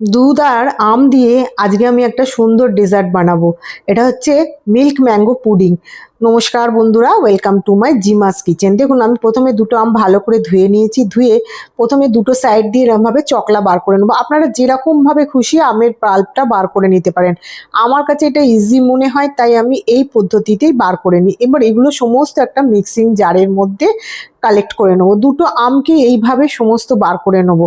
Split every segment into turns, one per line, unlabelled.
দুধ আর আম দিয়ে আজকে আমি একটা সুন্দর ডেজার্ট বানাবো। এটা হচ্ছে মিল্ক ম্যাঙ্গো পুডিং নমস্কার বন্ধুরা ওয়েলকাম টু মাই জিমাস কিচেন দেখুন, আমি প্রথমে দুটো আম ভালো করে ধুয়ে নিয়েছি, ধুয়ে প্রথমে দুটো সাইড দিয়ে এরমভাবে চকলা বার করে নেব। আপনারা যেরকমভাবে খুশি আমের পাল্পটা বার করে নিতে পারেন। আমার কাছে এটা ইজি মনে হয়, তাই আমি এই পদ্ধতিতেই বার করে নিই। এবার এগুলো সমস্ত একটা মিক্সিং জারের মধ্যে কালেক্ট করে নেব। দুটো আমকে এইভাবে সমস্ত বার করে নেব।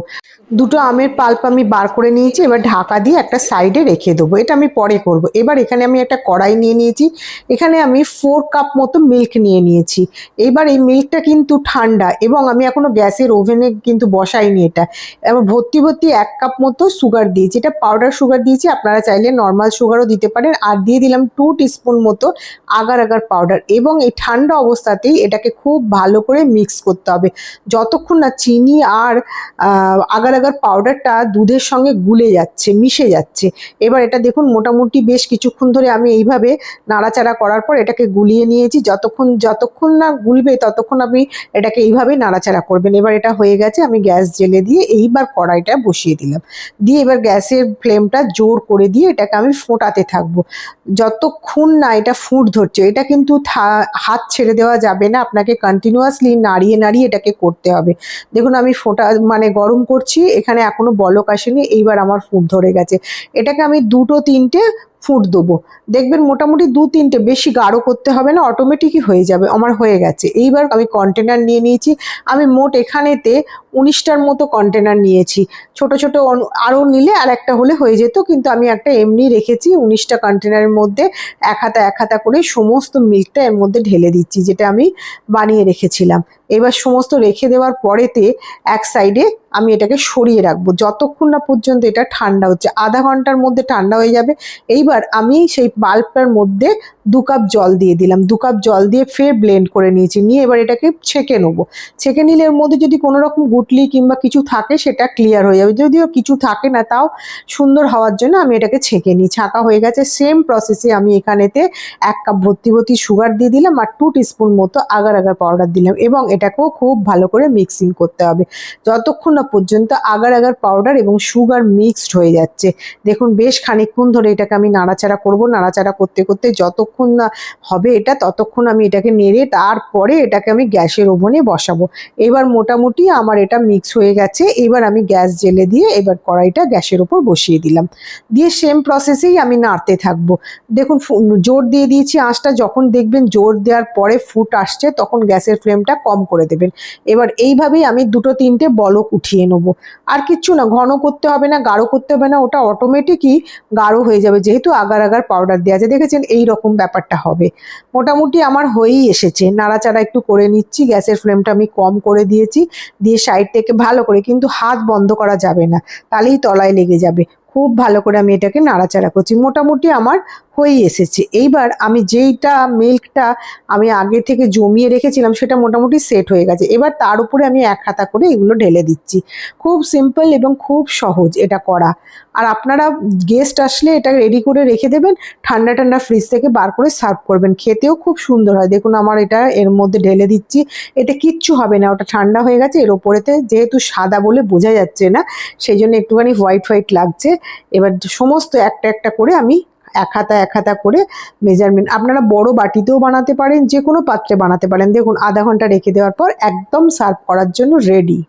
দুটো আমের পাল্প আমি বার করে নিয়েছি, এবার ঢাকা দিয়ে একটা সাইডে রেখে দেবো। এটা আমি পরে করব। এবার এখানে আমি একটা কড়াই নিয়ে নিয়েছি। এখানে আমি ফোর কাপ মতো মিল্ক নিয়ে নিয়েছি। এবার এই মিল্কটা কিন্তু ঠান্ডা এবং আমি এখনও গ্যাসের ওভেনে কিন্তু বসাইনি এটা। এবার ভর্তি ভর্তি এক কাপ মতো সুগার দিয়েছি। এটা পাউডার সুগার দিয়েছি, আপনারা চাইলে নর্মাল সুগারও দিতে পারেন। আর দিয়ে দিলাম টু টিস্পুন মতো আগার আগার পাউডার এবং এই ঠান্ডা অবস্থাতেই এটাকে খুব ভালো করে মিক্স করতে হবে। যতক্ষণ না চিনি আর আগার আগার পাউডারটা দুধের সঙ্গে গুলে যাচ্ছে, মিশে যাচ্ছে। এবার এটা দেখুন, মোটামুটি বেশ কিছুক্ষণ ধরে আমি এইভাবে নাড়াচাড়া করার পর এটাকে গুলিয়ে নিয়েছি, যতক্ষণ যতক্ষণ না গুলবে ততক্ষণ আপনি এটাকে এইভাবেই নাড়াচাড়া করবেন। এবার এটা হয়ে গেছে, আমি গ্যাস জেলে দিয়ে এইবার কড়াইটা বসিয়ে দিলাম। দিয়ে এবার গ্যাসের ফ্লেমটা জোর করে দিয়ে এটাকে আমি ফোটাতে থাকব। যতক্ষণ না এটা ফুট ধরছে, এটা কিন্তু হাত ছেড়ে দেওয়া যাবে না, আপনাকে কন্টিনিউয়াসলি নাড়িয়ে নাড়িয়ে এটাকে করতে হবে। দেখুন আমি ফোটা মানে গরম করছি, এখানে এখনও বলক আসেনি, এইবার আমার ফুট ধরে গেছে। এটাকে আমি দুটো, তিনটে ফুট দেবো। দেখবেন মোটামুটি দু তিনটে, বেশি গাঢ় করতে হবে না অটোমেটিকই হয়ে যাবে, আমার হয়ে গেছে। এইবার আমি কন্টেনার নিয়ে নিয়েছি। আমি মোট এখানেতে উনিশটার মতো কন্টেনার নিয়েছি। ছোট ছোট আরও নিলে আর একটা হলে হয়ে যেত, কিন্তু আমি একটা এমনি রেখেছি, উনিশটা কন্টেনারের মধ্যে এক হাতা এক হাতা করে সমস্ত মিল্কটা এর মধ্যে ঢেলে দিচ্ছি, যেটা আমি বানিয়ে রেখেছিলাম। এবার সমস্ত রেখে দেওয়ার পরেতে এক সাইডে আমি এটাকে সরিয়ে রাখব। যতক্ষণ না পর্যন্ত এটা ঠান্ডা হচ্ছে, আধা ঘণ্টার মধ্যে ঠান্ডা হয়ে যাবে। এইবার আমি সেই বাল্বটার মধ্যে দু কাপ জল দিয়ে দিলাম। দু কাপ জল দিয়ে ফের ব্লেন্ড করে নিয়েছি। নিয়ে এবার এটাকে ছেঁকে নেব। ছেঁকে নিলে এর মধ্যে যদি কোনো রকম গুটলি কিংবা কিছু থাকে, সেটা ক্লিয়ার হয়ে যাবে। যদিও কিছু থাকে না, তাও সুন্দর হওয়ার জন্য আমি এটাকে ছেঁকে নিই। ছাঁকা হয়ে গেছে। সেম প্রসেসে আমি এখানেতে এক কাপ ভর্তি ভর্তি সুগার দিয়ে দিলাম আর টু টিস্পুন মতো আগার আগার পাউডার দিলাম এবং এটাকেও খুব ভালো করে মিক্সিং করতে হবে। যতক্ষণ না পর্যন্ত আগার আগার পাউডার এবং সুগার মিক্সড হয়ে যাচ্ছে। দেখুন, বেশ খানিকক্ষণ ধরে এটাকে আমি নাড়াচাড়া করব। নাড়াচাড়া করতে করতে যতক্ষণ না হবে এটা, ততক্ষণ আমি এটাকে নেড়ে তারপরে এটাকে আমি গ্যাসের ওভনে বসাবো। এবার মোটামুটি আমার এটা মিক্স হয়ে গেছে। এবার আমি গ্যাস জেলে দিয়ে এবার কড়াইটা গ্যাসের ওপর বসিয়ে দিলাম। দিয়ে সেম প্রসেসেই আমি নাড়তে থাকব। দেখুন জোর দিয়ে দিয়েছি আঁচটা। যখন দেখবেন জোর দেওয়ার পরে ফুট আসছে, তখন গ্যাসের ফ্লেমটা কম করে দেবেন। এবার এইভাবেই আমি দুটো তিনটে বলক উঠিয়ে নেব। আর কিচ্ছু না, ঘন করতে হবে না, গাঢ় করতে হবে না, ওটা অটোমেটিকই গাঢ় হয়ে যাবে, যেহেতু আগার আগার পাউডার দেওয়া আছে। দেখেছেন এই রকম ব্যাপারটা হবে। মোটামুটি আমার হয়েই এসেছে। নাড়াচাড়া একটু করে নিচ্ছি, গ্যাসের ফ্লেমটা আমি কম করে দিয়েছি, দিয়ে সাইড থেকে ভালো করে, কিন্তু হাত বন্ধ করা যাবে না, তাহলেই তলায় লেগে যাবে। খুব ভালো করে আমি এটাকে নাড়াচাড়া করছি। মোটামুটি আমার হয়েই এসেছে। এইবার আমি যেইটা মিল্কটা আমি আগে থেকে জমিয়ে রেখেছিলাম, সেটা মোটামুটি সেট হয়ে গেছে। এবার তার উপরে আমি এক হাতা করে এগুলো ঢেলে দিচ্ছি। খুব সিম্পল এবং খুব সহজ এটা করা। আর আপনারা গেস্ট আসলে এটা রেডি করে রেখে দেবেন, ঠান্ডা ঠান্ডা ফ্রিজ থেকে বার করে সার্ভ করবেন। খেতেও খুব সুন্দর হয়। দেখুন আমার এটা এর মধ্যে ঢেলে দিচ্ছি। এতে কিচ্ছু হবে না, ওটা ঠান্ডা হয়ে গেছে। এর ওপরেতে যেহেতু সাদা বলে বোঝা যাচ্ছে না, সেই জন্য একটুখানি হোয়াইট হোয়াইট লাগছে। এবার সমস্ত একটা একটা করে আমি এক হাতা এক হাতা করে মেজারমেন্ট আপনারা বড় বাটিতেও বানাতে পারেন যে কোনো পাত্রে বানাতে পারেন। দেখুন, আধা ঘণ্টা রেখে দেওয়ার পর একদম সার্ভ করার জন্য রেডি